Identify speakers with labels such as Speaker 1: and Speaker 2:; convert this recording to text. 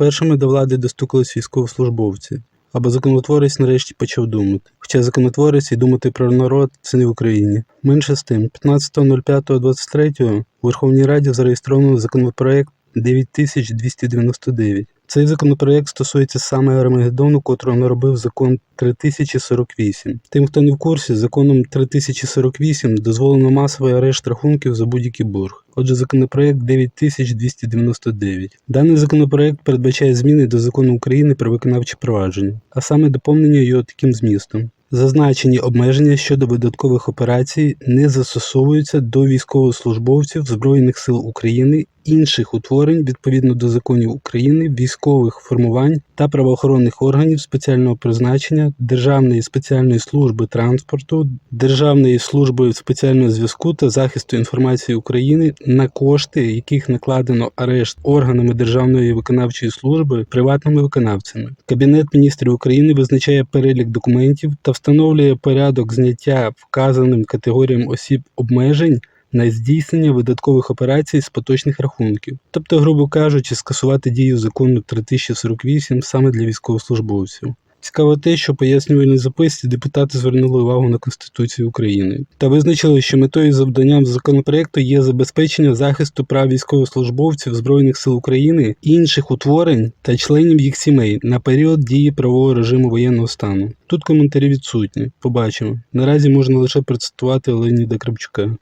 Speaker 1: Першими до влади достукались військовослужбовці. Або законотворець нарешті почав думати. Хоча законотворець і думати про народ це не в Україні. Менше з тим, 15.05.23 у Верховній Раді зареєстровано законопроект 9299. Цей законопроект стосується саме Армагеддону, котрого наробив закон 3048. Тим, хто не в курсі, законом 3048 дозволено масовий арешт рахунків за будь-який борг. Отже, законопроект 9299. Даний законопроект передбачає зміни до закону України про виконавче провадження, а саме доповнення його таким змістом. Зазначені обмеження щодо видаткових операцій не застосовуються до військовослужбовців Збройних сил України, інших утворень відповідно до законів України, військових формувань та правоохоронних органів спеціального призначення, Державної спеціальної служби транспорту, Державної служби спеціального зв'язку та захисту інформації України на кошти, яких накладено арешт органами Державної виконавчої служби приватними виконавцями. Кабінет міністрів України визначає перелік документів та встановлює порядок зняття вказаним категоріям осіб обмежень на здійснення видаткових операцій з поточних рахунків, тобто, грубо кажучи, скасувати дію закону 3048 саме для військовослужбовців. Цікаво те, що пояснювальній записці депутати звернули увагу на Конституцію України та визначили, що метою і завданням законопроекту є забезпечення захисту прав військовослужбовців Збройних сил України, інших утворень та членів їх сімей на період дії правового режиму воєнного стану. Тут коментарі відсутні. Побачимо. Наразі можна лише процитувати Леоніда Кравчука.